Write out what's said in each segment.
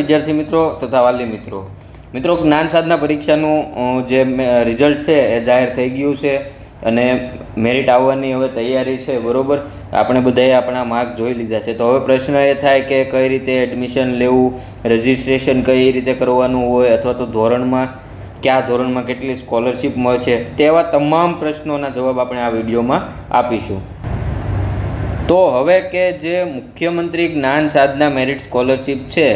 વિદ્યાર્થી મિત્રો તથા વાલી મિત્રો. મિત્રો, જ્ઞાન સાધના પરીક્ષાનું જે રિઝલ્ટ છે એ જાહેર થઈ ગયું છે અને મેરિટ આવવાની હવે તૈયારી છે, બરાબર? આપણે બધાએ આપણા માર્ક જોઈ લીધા છે. તો હવે પ્રશ્ન એ થાય કે કઈ રીતે એડમિશન લેવું રજિસ્ટ્રેશન કઈ રીતે કરવાનું હોય, અથવા તો ધોરણમાં, કયા ધોરણમાં કેટલી સ્કોલરશિપ મળશે? તેવા તમામ પ્રશ્નોના જવાબ આપણે આ વિડીયોમાં આપીશું. તો હવે કે જે મુખ્યમંત્રી જ્ઞાન સાધના મેરિટ સ્કોલરશિપ છે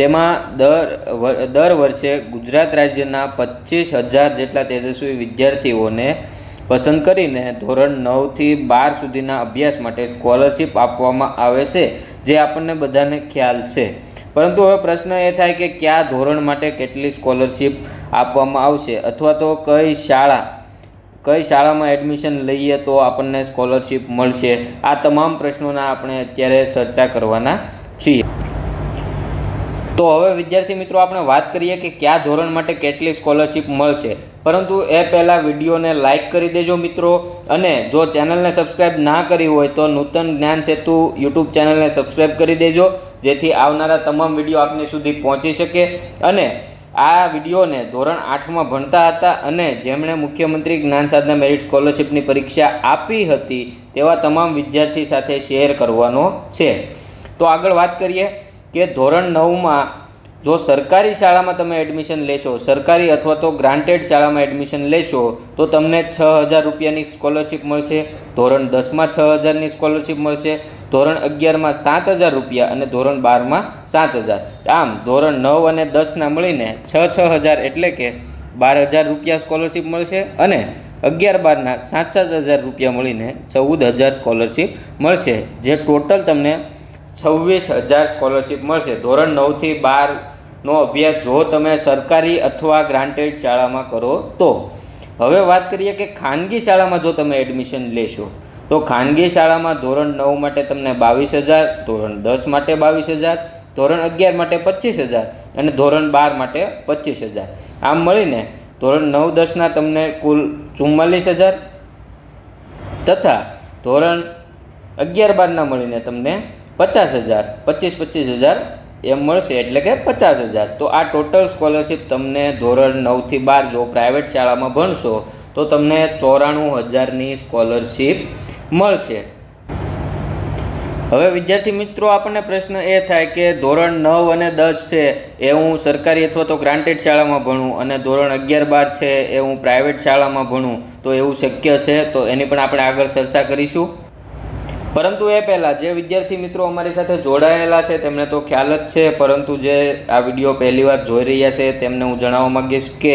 તેમાં દર દર વર્ષે ગુજરાત રાજ્યના પચીસ હજાર જેટલા તેજસ્વી વિદ્યાર્થીઓને પસંદ કરીને ધોરણ નવથી બાર સુધીના અભ્યાસ માટે સ્કોલરશિપ આપવામાં આવે છે, જે આપણને બધાને ખ્યાલ છે. પરંતુ હવે પ્રશ્ન એ થાય કે કયા ધોરણ માટે કેટલી સ્કોલરશિપ આપવામાં આવશે? અથવા તો કઈ શાળા, કઈ શાળામાં એડમિશન લઈએ તો આપણને સ્કોલરશિપ મળશે? આ તમામ પ્રશ્નોના આપણે અત્યારે ચર્ચા કરવાના છીએ. તો હવે વિદ્યાર્થી મિત્રો આપણે વાત કરીએ કે કયા ધોરણ માટે કેટલી સ્કોલરશિપ મળશે. પરંતુ એ પહેલાં વિડીયોને લાઇક કરી દેજો મિત્રો અને જો ચેનલને સબસ્ક્રાઇબ ના કરી હોય તો નૂતન જ્ઞાન સેતુ યુટ્યુબ ચેનલને સબસ્ક્રાઇબ કરી દેજો, જેથી આવનારા તમામ વીડિયો આપને સુધી પહોંચી શકે. અને આ વિડીયોને ધોરણ આઠમાં ભણતા હતા અને જેમણે મુખ્યમંત્રી જ્ઞાન સાધના મેરિટ સ્કોલરશિપની પરીક્ષા આપી હતી, તેવા તમામ વિદ્યાર્થી સાથે શેર કરવાનો છે. તો આગળ વાત કરીએ. કે ધોરણ નવમાં જો સરકારી શાળામાં તમે એડમિશન લેશો, સરકારી અથવા તો ગ્રાન્ટેડ શાળામાં એડમિશન લેશો, તો તમને છ હજાર રૂપિયાની સ્કોલરશિપ મળશે, ધોરણ દસમાં છ હજારની સ્કોલરશિપ મળશે, ધોરણ અગિયારમાં સાત હજાર રૂપિયા અને ધોરણ બારમાં સાત હજાર. આમ, ધોરણ નવ અને દસના મળીને છ છ હજાર એટલે કે બાર હજાર રૂપિયા સ્કોલરશિપ મળશે અને અગિયાર બારના સાત સાત હજાર રૂપિયા મળીને ચૌદ હજાર સ્કોલરશિપ મળશે. જે ટોટલ તમને છવ્વીસ હજાર સ્કોલરશિપ મળશે. ધોરણ નવથી બારનો અભ્યાસ જો તમે સરકારી અથવા ગ્રાન્ટેડ શાળામાં કરો તો. હવે વાત કરીએ કે ખાનગી શાળામાં જો તમે એડમિશન લેશો, તો ખાનગી શાળામાં ધોરણ નવ માટે તમને બાવીસ હજાર, ધોરણ દસ માટે બાવીસ હજાર, ધોરણ અગિયાર માટે પચીસ હજાર અને ધોરણ બાર માટે પચીસ હજાર. આમ મળીને ધોરણ નવ દસના તમને કુલ ચુમ્માલીસ હજાર તથા ધોરણ અગિયાર બારના મળીને તમને પચાસ હજાર, પચીસ પચીસ હજાર એમ મળશે એટલે કે પચાસ હજાર. તો આ ટોટલ સ્કોલરશીપ તમને ધોરણ નવથી બાર જો પ્રાઇવેટ શાળામાં ભણશો, તો તમને ચોરાણું હજારની સ્કોલરશીપ મળશે. હવે વિદ્યાર્થી મિત્રો, આપણને પ્રશ્ન એ થાય કે ધોરણ નવ અને દસ છે એ હું સરકારી અથવા તો ગ્રાન્ટેડ શાળામાં ભણું અને ધોરણ અગિયાર બાર છે એ હું પ્રાઇવેટ શાળામાં ભણું, તો એવું શક્ય છે? તો એની પણ આપણે આગળ ચર્ચા કરીશું. પરંતુ એ પહેલાં જે વિદ્યાર્થી મિત્રો અમારી સાથે જોડાયેલા છે, તેમને તો ખ્યાલ જ છે, પરંતુ જે આ વીડિયો પહેલીવાર જોઈ રહ્યા છે, તેમને હું જણાવવા માગીશ કે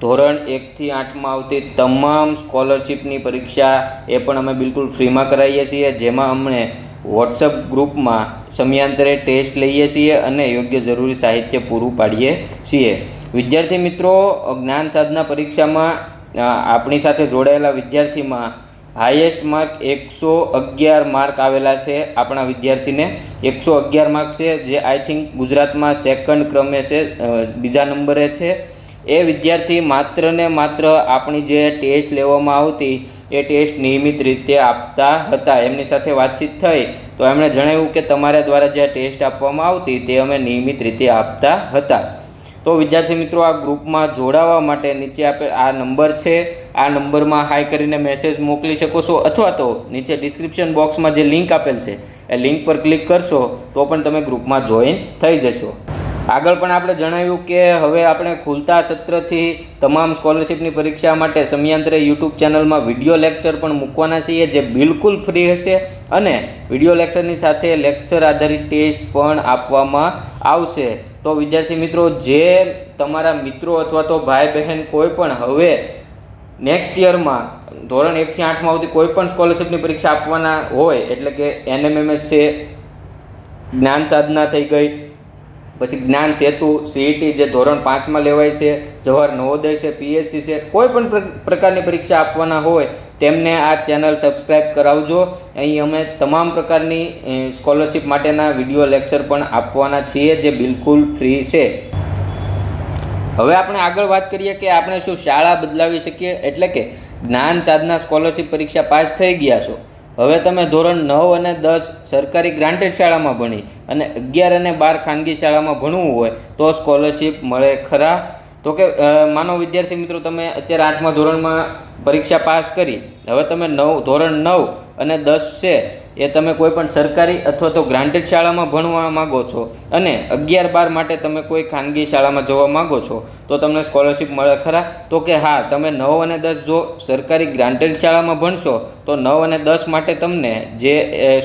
ધોરણ એકથી આઠમાં આવતી તમામ સ્કોલરશીપની પરીક્ષા એ પણ અમે બિલકુલ ફ્રીમાં કરાવીએ છીએ, જેમાં અમને વોટ્સઅપ ગ્રુપમાં સમયાંતરે ટેસ્ટ લઈએ છીએ અને યોગ્ય જરૂરી સાહિત્ય પૂરું પાડીએ છીએ. વિદ્યાર્થી મિત્રો જ્ઞાન સાધના પરીક્ષામાં આપણી સાથે જોડાયેલા વિદ્યાર્થીમાં હાઈએસ્ટ માર્ક એકસો અગિયાર માર્ક આવેલા છે આપણા વિદ્યાર્થીને. એકસો અગિયાર માર્ક છે, જે આઈ થિંક ગુજરાતમાં સેકન્ડ ક્રમે છે બીજા નંબરે છે. એ વિદ્યાર્થી માત્ર ને માત્ર આપણી જે ટેસ્ટ લેવામાં આવતી, એ ટેસ્ટ નિયમિત રીતે આપતા હતા. એમની સાથે વાતચીત થઈ તો એમણે જણાવ્યું કે તમારા દ્વારા જે ટેસ્ટ આપવામાં આવતી, તે અમે નિયમિત રીતે આપતા હતા. તો વિદ્યાર્થી મિત્રો, આ ગ્રુપમાં જોડાવા માટે નીચે આપે આ નંબર છે. આ નંબરમાં હાઈ કરીને મેસેજ મોકલી શકો છો અથવા તો નીચે ડિસ્ક્રિપ્શન બોક્સમાં જે લિંક આપેલ છે, એ લિંક પર ક્લિક કરશો તો પણ તમે ગ્રુપમાં જોઈન થઈ જશો. આગળ પણ આપણે જણાવ્યું કે હવે આપણે ખુલતા સત્રથી તમામ સ્કોલરશિપની પરીક્ષા માટે સમયાંતરે યુટ્યુબ ચેનલમાં વીડિયો લેક્ચર પણ મૂકવાના છીએ, જે બિલકુલ ફ્રી હશે અને વીડિયો લેક્ચરની સાથે લેક્ચર આધારિત ટેસ્ટ પણ આપવામાં આવશે. તો વિદ્યાર્થી મિત્રો, જે તમારા મિત્રો અથવા તો ભાઈ બહેન કોઈ પણ હવે નેક્સ્ટ યરમાં ધોરણ એકથી આઠમાં આવતી કોઈ પણ સ્કોલરશિપની પરીક્ષા આપવાના હોય, એટલે કે એનએમએમએસ છે, જ્ઞાન સાધના થઈ ગઈ, પછી જ્ઞાન સેતુ સીઈટી જે ધોરણ પાંચમાં લેવાય છે, જવાહર નવોદય છે પીએસસી છે, કોઈ પણ પ્ર- પ્રકારની પરીક્ષા આપવાના હોય, તેમને આ ચેનલ સબસ્ક્રાઈબ કરાવજો. અહીં અમે તમામ પ્રકારની સ્કોલરશિપ માટેના વીડિયો લેક્ચર પણ આપવાના છીએ, જે બિલકુલ ફ્રી છે. હવે આપણે આગળ વાત કરીએ કે આપણે શું શાળા બદલાવી શકીએ? એટલે કે જ્ઞાન સાધના સ્કોલરશિપ પરીક્ષા પાસ થઈ ગયા છો. હવે તમે ધોરણ નવ અને દસ સરકારી ગ્રાન્ટેડ શાળામાં ભણી અને અગિયાર અને બાર ખાનગી શાળામાં ભણવું હોય તો સ્કોલરશિપ મળે ખરા? તો કે માનો વિદ્યાર્થી મિત્રો, તમે અત્યારે આઠમા ધોરણમાં પરીક્ષા પાસ કરી. હવે તમે નવ, ધોરણ નવ અને દસ છે. એ તમે કોઈ પણ સરકારી અથવા તો ગ્રાન્ટેડ શાળામાં ભણવા માગો છો અને અગિયાર બાર માટે તમે કોઈ ખાનગી શાળામાં જવા માગો છો તો તમને સ્કોલરશિપ મળે ખરા? તો કે હા, તમે નવ અને દસ જો સરકારી ગ્રાન્ટેડ શાળામાં ભણશો, તો નવ અને દસ માટે તમને જે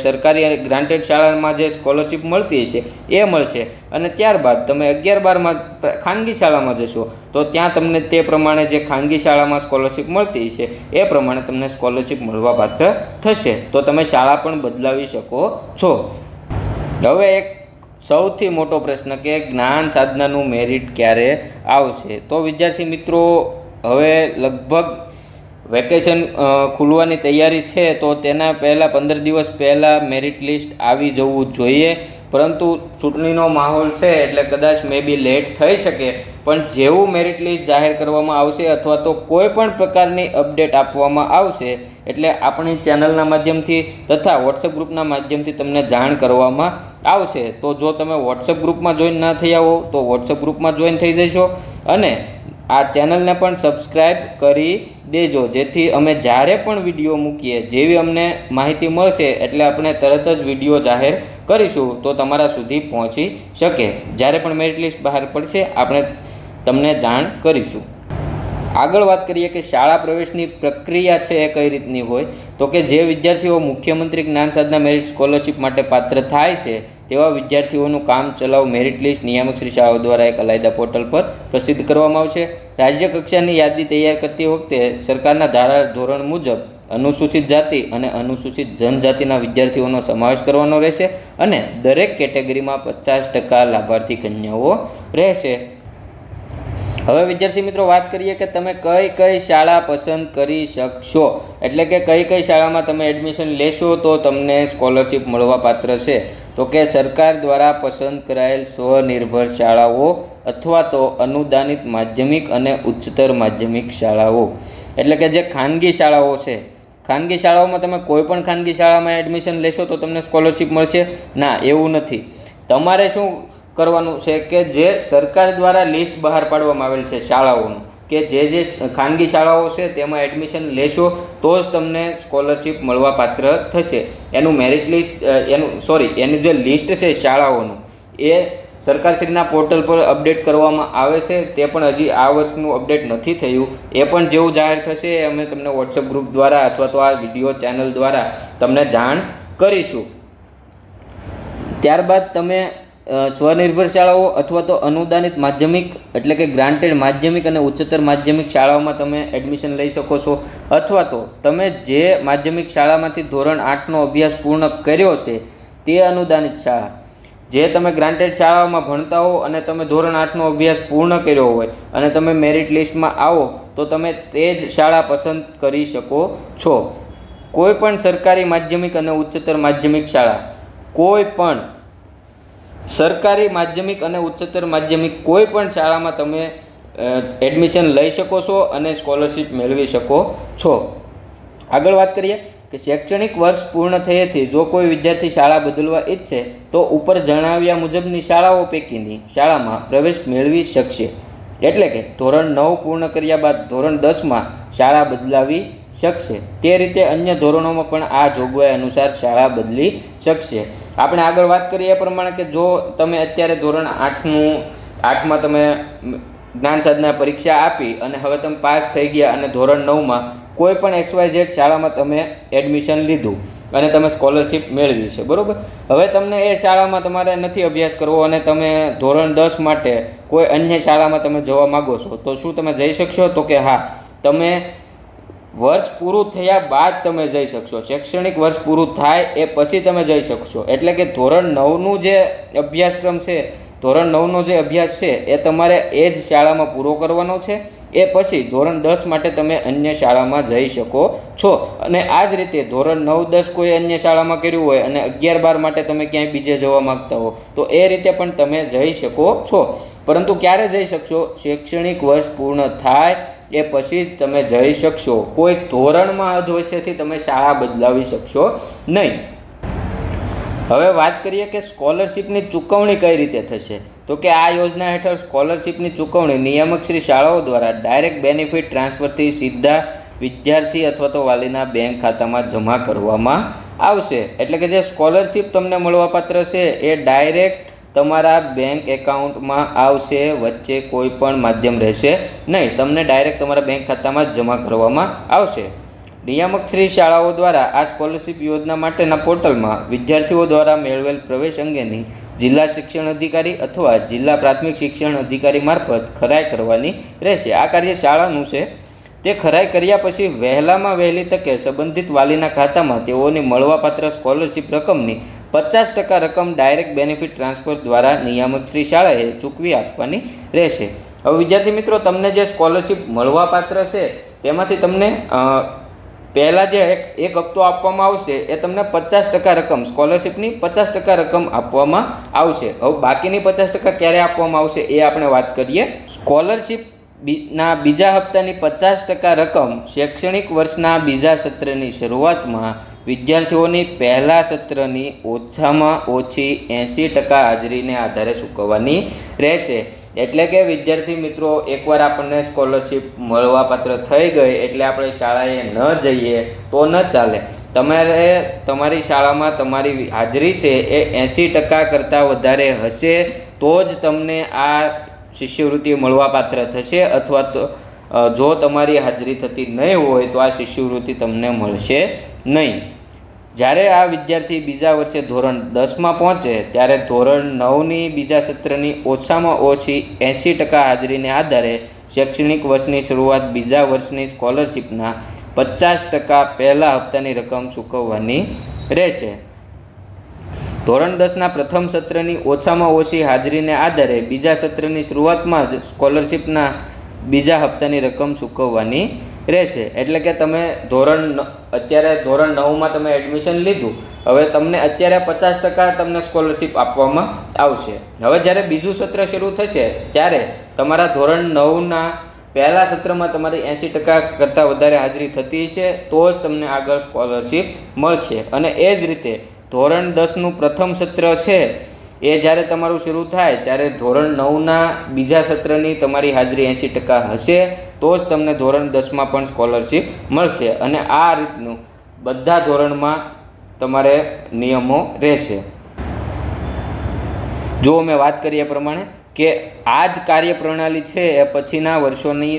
સરકારી ગ્રાન્ટેડ શાળામાં જે સ્કોલરશિપ મળતી હશે, એ મળશે. અને ત્યારબાદ તમે અગિયાર બારમાં ખાનગી શાળામાં જશો, તો ત્યાં તમને તે પ્રમાણે જે ખાનગી શાળામાં સ્કોલરશિપ મળતી છે એ પ્રમાણે તમને સ્કોલરશિપ મળવા પાત્ર થશે. તો તમે શાળા પણ બદલાવી શકો છો. હવે એક સૌથી મોટો પ્રશ્ન કે જ્ઞાન સાધનાનું મેરિટ ક્યારે આવશે? તો વિદ્યાર્થી મિત્રો, હવે લગભગ વેકેશન ખુલવાની તૈયારી છે, તો તેના પહેલાં પંદર દિવસ પહેલાં મેરિટ લિસ્ટ આવી જવું જોઈએ. પરંતુ ચૂંટણીનો માહોલ છે એટલે કદાચ મે બી લેટ થઈ શકે. પણ જેવું મેરિટ લિસ્ટ જાહેર કરવામાં આવશે અથવા તો કોઈ પણ પ્રકારની અપડેટ આપવામાં આવશે, એટલે આપણી ચેનલના માધ્યમથી તથા વોટ્સએપ ગ્રુપના માધ્યમથી તમને જાણ કરવામાં આવશે. તો જો તમે વોટ્સએપ ગ્રુપમાં જોઈન ના થયા હો તો વોટ્સએપ ગ્રુપમાં જોઈન થઈ જશો અને આ ચેનલને પણ સબસ્ક્રાઈબ કરી દેજો. જેથી અમે જ્યારે પણ વીડિયો મૂકીએ, જેવી અમને માહિતી મળશે, એટલે આપણે તરત જ વીડિયો જાહેર કરીશું. તો તમારા સુધી પહોંચી શકે. જ્યારે પણ મેરિટ લિસ્ટ બહાર પડશે, આપણે તમને જાણ કરીશું. આગળ વાત કરીએ કે શાળા પ્રવેશની પ્રક્રિયા છે એ કઈ રીતની હોય? તો કે જે વિદ્યાર્થીઓ મુખ્યમંત્રી જ્ઞાન સાધના મેરિટ સ્કોલરશિપ માટે પાત્ર થાય છે, તેવા વિદ્યાર્થીઓનું કામ ચલાવ મેરિટ લિસ્ટ નિયામક શ્રી શાળાઓ દ્વારા એક અલાયદા પોર્ટલ પર પ્રસિદ્ધ કરવામાં આવશે. રાજ્ય કક્ષાની યાદી તૈયાર કરતી વખતે સરકારના ધારા ધોરણ મુજબ અનુસૂચિત જાતિ અને અનુસૂચિત જનજાતિના વિદ્યાર્થીઓનો સમાવેશ કરવાનો રહેશે અને દરેક કેટેગરીમાં પચાસ ટકા લાભાર્થી કન્યાઓ રહેશે. હવે વિદ્યાર્થી મિત્રો વાત કરીએ કે તમે કઈ કઈ શાળા પસંદ કરી શકશો. એટલે કે કઈ કઈ શાળામાં તમે એડમિશન લેશો તો તમને સ્કોલરશિપ મળવા પાત્ર છે. તો કે સરકાર દ્વારા પસંદ કરાયેલ સ્વનિર્ભર શાળાઓ અથવા તો અનુદાનિત માધ્યમિક અને ઉચ્ચતર માધ્યમિક શાળાઓ. એટલે કે જે ખાનગી શાળાઓ છે, ખાનગી શાળાઓમાં તમે કોઈ પણ ખાનગી શાળામાં એડમિશન લેશો તો તમને સ્કોલરશિપ મળશે? ના, એવું નથી. તમારે શું કરવાનું છે કે જે સરકાર દ્વારા લિસ્ટ બહાર પાડવામાં આવેલ છે શાળાઓનું, કે જે જે ખાનગી શાળાઓ છે તેમાં એડમિશન લેશો તો જ તમને સ્કોલરશિપ મળવા પાત્ર થશે. એનું મેરિટ લિસ્ટ એનું સોરી એની જે લિસ્ટ છે શાળાઓનું, એ સરકારશ્રીના પોર્ટલ પર અપડેટ કરવામાં આવે છે. તે પણ હજી આ વર્ષનું અપડેટ નથી થયું. એ પણ જેવું જાહેર થશે એ અમે તમને વોટ્સઅપ ગ્રુપ દ્વારા અથવા તો આ વીડિયો ચેનલ દ્વારા તમને જાણ કરીશું. ત્યારબાદ તમે સ્વનિર્ભર શાળાઓ અથવા તો અનુદાનિત માધ્યમિક, એટલે કે ગ્રાન્ટેડ માધ્યમિક અને ઉચ્ચતર માધ્યમિક શાળાઓમાં તમે એડમિશન લઈ શકો છો. અથવા તો તમે જે માધ્યમિક શાળામાંથી ધોરણ આઠનો અભ્યાસ પૂર્ણ કર્યો છે, તે અનુદાનિત શાળા. જે તમે ગ્રાન્ટેડ શાળાઓમાં ભણતા હો અને તમે ધોરણ આઠનો અભ્યાસ પૂર્ણ કર્યો હોય અને તમે મેરિટ લિસ્ટમાં આવો, તો તમે તે જ શાળા પસંદ કરી શકો છો. કોઈ પણ સરકારી માધ્યમિક અને ઉચ્ચતર માધ્યમિક શાળા, કોઈ પણ સરકારી માધ્યમિક અને ઉચ્ચતર માધ્યમિક કોઈ પણ શાળામાં તમે એડમિશન લઈ શકો છો અને સ્કોલરશિપ મેળવી શકો છો. આગળ વાત કરીએ કે શૈક્ષણિક વર્ષ પૂર્ણ થયેથી જો કોઈ વિદ્યાર્થી શાળા બદલવા ઈચ્છે, તો ઉપર જણાવ્યા મુજબની શાળાઓ પૈકીની શાળામાં પ્રવેશ મેળવી શકશે. એટલે કે ધોરણ નવ પૂર્ણ કર્યા બાદ ધોરણ દસમાં શાળા બદલાવી શકશે. તે રીતે અન્ય ધોરણોમાં પણ આ જોગવાઈ અનુસાર શાળા બદલી શકશે. આપણે આગળ વાત કરીએ એ પ્રમાણે કે જો તમે અત્યારે ધોરણ આઠનું આઠમાં તમે જ્ઞાન સાધના પરીક્ષા આપી અને હવે તમે પાસ થઈ ગયા અને ધોરણ નવમાં કોઈ પણ એક્સ વાય ઝેડ શાળામાં તમે એડમિશન લીધું અને તમે સ્કોલરશિપ મેળવી છે, બરાબર? હવે તમને એ શાળામાં તમારે નથી અભ્યાસ કરવો અને તમે ધોરણ દસ માટે કોઈ અન્ય શાળામાં તમે જવા માગો છો, તો શું તમે જઈ શકશો? તો કે હા. તમે વર્ષ પૂરું થયા બાદ તમે જઈ શકશો. શૈક્ષણિક વર્ષ પૂરું થાય એ પછી તમે જઈ શકશો. એટલે કે ધોરણ નવનું જે અભ્યાસક્રમ છે, ધોરણ નવનો જે અભ્યાસ છે, એ તમારે એ જ શાળામાં પૂરો કરવાનો છે. એ પછી ધોરણ દસ માટે તમે અન્ય શાળામાં જઈ શકો છો. અને આ જ રીતે ધોરણ નવ દસ કોઈ અન્ય શાળામાં કર્યું હોય અને અગિયાર બાર માટે તમે ક્યાંય બીજે જવા માગતા હો, તો એ રીતે પણ તમે જઈ શકો છો. પરંતુ ક્યારે જઈ શકશો? શૈક્ષણિક વર્ષ પૂર્ણ થાય એ પછી જ તમે જઈ શકશો. કોઈ ધોરણમાં અધવશ્યથી તમે શાળા બદલાવી શકશો નહીં. હવે વાત કરીએ કે સ્કોલરશિપની ચૂકવણી કઈ રીતે થશે? તો કે આ યોજના હેઠળ સ્કોલરશિપની ચૂકવણી નિયામક શ્રી શાળાઓ દ્વારા ડાયરેક્ટ બેનિફિટ ટ્રાન્સફરથી સીધા વિદ્યાર્થી અથવા તો વાલીના બેંક ખાતામાં જમા કરવામાં આવશે. એટલે કે જે સ્કોલરશિપ તમને મળવાપાત્ર છે એ ડાયરેક્ટ તમારા બેંક એકાઉન્ટમાં આવશે, વચ્ચે કોઈ પણ માધ્યમ રહેશે નહીં. તમને ડાયરેક્ટ તમારા બેંક ખાતામાં જ જમા કરવામાં આવશે. નિયામક શ્રી શાળાઓ દ્વારા આ સ્કોલરશિપ યોજના માટેના પોર્ટલમાં વિદ્યાર્થીઓ દ્વારા મેળવેલ પ્રવેશ અંગેની જિલ્લા શિક્ષણ અધિકારી અથવા જિલ્લા પ્રાથમિક શિક્ષણ અધિકારી મારફત ખરાઈ કરવાની રહેશે. આ કાર્ય શાળાનું છે. તે ખરાઈ કર્યા પછી વહેલામાં વહેલી તકે સંબંધિત વાલીના ખાતામાં તેઓની મળવાપાત્ર સ્કોલરશિપ રકમની પચાસ ટકા રકમ ડાયરેક્ટ બેનિફિટ ટ્રાન્સફર દ્વારા નિયામક શ્રી શાળાએ ચૂકવી આપવાની રહેશે. હવે વિદ્યાર્થી મિત્રો, તમને જે સ્કોલરશિપ મળવાપાત્ર છે, તેમાંથી તમને પહેલાં જે એક એક હપ્તો આપવામાં આવશે, એ તમને પચાસ ટકા રકમ, સ્કોલરશિપની પચાસ ટકા રકમ આપવામાં આવશે. હવે બાકીની પચાસ ટકા ક્યારે આપવામાં આવશે, એ આપણે વાત કરીએ. સ્કોલરશિપ ના બીજા હપ્તાની પચાસ ટકા રકમ શૈક્ષણિક વર્ષના બીજા સત્રની શરૂઆતમાં વિદ્યાર્થીઓની પહેલા સત્રની ઓછામાં ઓછી એંસી ટકા હાજરીને આધારે ચૂકવવાની રહેશે. એટલે કે વિદ્યાર્થી મિત્રો, એકવાર આપણને સ્કોલરશિપ મળવાપાત્ર થઈ ગઈ એટલે આપણે શાળાએ ન જઈએ તો ન ચાલે. તમારે, તમારી શાળામાં તમારી હાજરી છે એ એંસી ટકા કરતાં વધારે હશે તો જ તમને આ શિષ્યવૃત્તિ મળવાપાત્ર થશે અથવા તો જો તમારી હાજરી થતી નહીં હોય તો આ શિષ્યવૃત્તિ તમને મળશે નહીં. જ્યારે આ વિદ્યાર્થી બીજા વર્ષે ધોરણ દસમાં પહોંચે, ત્યારે ધોરણ નવની બીજા સત્રની ઓછામાં ઓછી એંસી ટકા હાજરીને આધારે શૈક્ષણિક વર્ષની શરૂઆત બીજા વર્ષની સ્કોલરશિપના પચાસ ટકા પહેલા હપ્તાની રકમ ચૂકવવાની રહેશે. ધોરણ દસના પ્રથમ સત્રની ઓછામાં ઓછી હાજરીને આધારે બીજા સત્રની શરૂઆતમાં જ સ્કોલરશિપના બીજા હપ્તાની રકમ ચૂકવવાની રહેશે. એટલે કે તમે ધોરણ અત્યારે ધોરણ નવમાં તમે એડમિશન લીધું, હવે તમને અત્યારે પચાસ ટકા તમને સ્કોલરશિપ આપવામાં આવશે. હવે જ્યારે બીજું સત્ર શરૂ થશે, ત્યારે તમારા ધોરણ નવના પહેલા સત્રમાં તમારી એંસી ટકા કરતાં વધારે હાજરી થતી હશે, તો જ તમને આગળ સ્કોલરશિપ મળશે. અને એ જ રીતે ધોરણ દસનું પ્રથમ સત્ર છે, એ જ્યારે તમારું શરૂ થાય, ત્યારે ધોરણ નવના બીજા સત્રની તમારી હાજરી એંસી ટકા હશે. તો જ તમને ધોરણ દસમાં પણ સ્કોલરશીપ મળશે. અને આ રીતનું બધા ધોરણમાં તમારે નિયમો રહેશે. જો અમે વાત કરીએ એ પ્રમાણે કે આ જ કાર્યપ્રણાલી છે એ પછીના વર્ષોની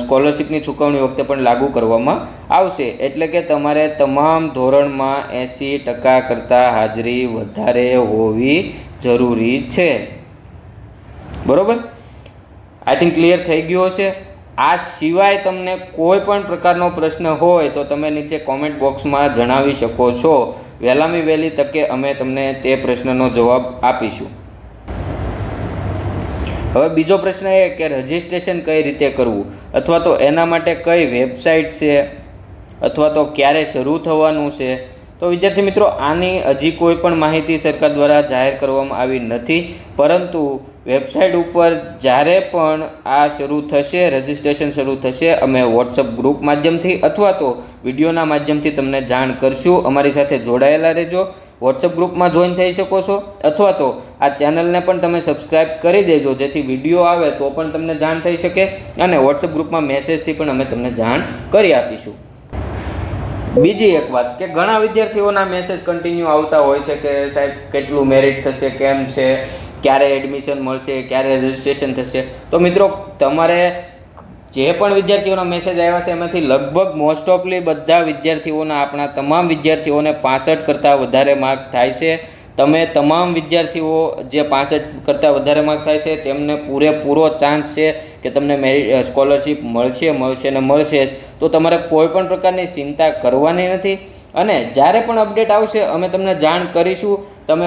સ્કોલરશીપની ચૂકવણી વખતે પણ લાગુ કરવામાં આવશે. એટલે કે તમારે તમામ ધોરણમાં એંસી ટકા કરતાં હાજરી વધારે હોવી જરૂરી છે. બરાબર? આઈ થિંક ક્લિયર થઈ ગયું હશે. આ સિવાય તમને કોઈ પણ પ્રકારનો પ્રશ્ન હોય તો તમે નીચે કોમેન્ટ બોક્સમાં જણાવી શકો છો. વહેલામી વહેલી તકે અમે તમને તે પ્રશ્નનો જવાબ આપીશું. હવે બીજો પ્રશ્ન એ કે રજિસ્ટ્રેશન કઈ રીતે કરવું? અથવા તો એના માટે કઈ વેબસાઇટ છે? અથવા તો ક્યારે શરૂ થવાનું છે? તો વિદ્યાર્થી મિત્રો, આની હજી કોઈ પણ માહિતી સરકાર દ્વારા જાહેર કરવામાં આવી નથી, પરંતુ વેબસાઇટ ઉપર જ્યારે પણ આ શરૂ થશે, રજિસ્ટ્રેશન શરૂ થશે, અમે વોટ્સઅપ ગ્રુપ માધ્યમથી અથવા તો વિડીયોના માધ્યમથી તમને જાણ કરશું. અમારી સાથે જોડાયેલા રહેજો. વોટ્સઅપ ગ્રુપમાં જોઈન થઈ શકો છો અથવા તો આ ચેનલને પણ તમે સબસ્ક્રાઇબ કરી દેજો. જેથી વીડિયો આવે તો પણ તમને જાણ થઈ શકે અને વોટ્સઅપ ગ્રુપમાં મેસેજથી પણ અમે તમને જાણ કરી આપીશું. બીજી એક વાત કે ઘણા વિદ્યાર્થીઓના મેસેજ કન્ટિન્યુ આવતા હોય છે કે સાહેબ, કેટલું મેરિટ થશે, કેમ છે, ક્યારે એડમિશન મળશે, ક્યારે રજિસ્ટ્રેશન થશે. તો મિત્રો, તમારે જે પણ વિદ્યાર્થીઓના મેસેજ આવ્યા છે, એમાંથી લગભગ મોસ્ટ ઓફલી બધા વિદ્યાર્થીઓના, આપણા તમામ વિદ્યાર્થીઓને પાસઠ કરતાં વધારે માર્ક થાય છે. તમે તમામ વિદ્યાર્થીઓ જે પાસઠ કરતાં વધારે માર્ક થાય છે, તેમને પૂરેપૂરો ચાન્સ છે કે તમને મેરિટ સ્કોલરશિપ મળશે મળશે ને મળશે. તો તમારે કોઈ પણ પ્રકારની ચિંતા કરવાની નથી. અને જ્યારે પણ અપડેટ આવશે, અમે તમને જાણ કરીશું. તમે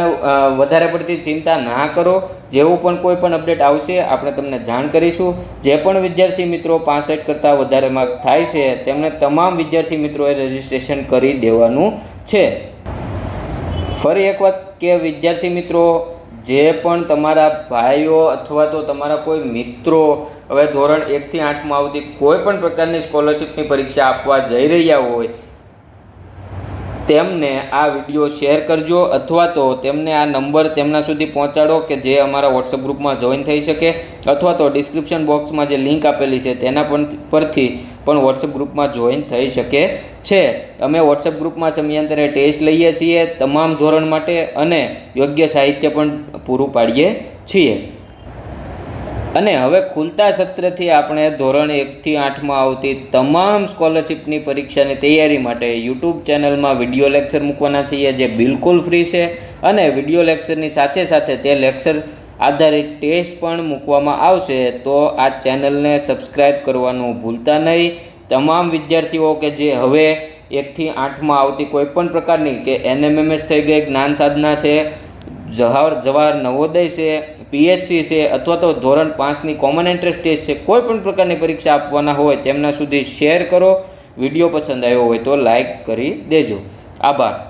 વધારે પડતી ચિંતા ના કરો. જેવું પણ કોઈ પણ અપડેટ આવશે, આપણે તમને જાણ કરીશું. જે પણ વિદ્યાર્થી મિત્રો પાસઠ કરતાં વધારે માર્ક થાય છે તેમણે તમામ વિદ્યાર્થી મિત્રોએ રજિસ્ટ્રેશન કરી દેવાનું છે. ફરી એક વાત કે વિદ્યાર્થી મિત્રો જે પણ તમારા ભાઈઓ અથવા તો તમારા કોઈ મિત્રો હવે ધોરણ એકથી આઠમાં આવતી કોઈ પણ પ્રકારની સ્કોલરશિપની પરીક્ષા આપવા જઈ રહ્યા હોય, તેમને આ વીડિયો શેર કરજો અથવા તો તેમને આ નંબર તેમના સુધી પહોંચાડો કે જે અમારા વોટ્સઅપ ગ્રુપમાં જોઈન થઈ શકે, અથવા તો ડિસ્ક્રિપ્શન બોક્સમાં જે લિંક આપેલી છે તેના પરથી પણ વોટ્સએપ ગ્રુપમાં જોઈન થઈ શકે છે. અમે વોટ્સઅપ ગ્રુપમાં સમયાંતરે ટેસ્ટ લઈએ છીએ તમામ ધોરણ માટે અને યોગ્ય સાહિત્ય પણ પૂરું પાડીએ છીએ. અને હવે ખુલતા સત્રથી આપણે ધોરણ એકથી આઠમાં આવતી તમામ સ્કોલરશિપની પરીક્ષાની તૈયારી માટે યુટ્યુબ ચેનલમાં વીડિયો લેક્ચર મૂકવાના છીએ જે બિલકુલ ફ્રી છે. અને વીડિયો લેક્ચરની સાથે સાથે તે લેક્ચર આધારિત ટેસ્ટ પણ મૂકવામાં આવશે, તો આ ચેનલને સબસ્ક્રાઈબ કરવાનું ભૂલતા નહીં. તમામ વિદ્યાર્થીઓ કે જે હવે એકથી આઠમાં આવતી કોઈ પણ પ્રકારની કે એનએમએમએસ થઈ ગઈ, જ્ઞાન સાધના છે જવાહર જવાહર નવોદય છે, પીએચસી છે અથવા તો ધોરણ પાંચની કોમન એન્ટ્રન્સ ટેસ્ટ છે, કોઈ પણ પ્રકારની પરીક્ષા આપવાના હોય, તેમના સુધી શેર કરો. વીડિયો પસંદ આવ્યો હોય તો લાઈક કરી દેજો. આભાર.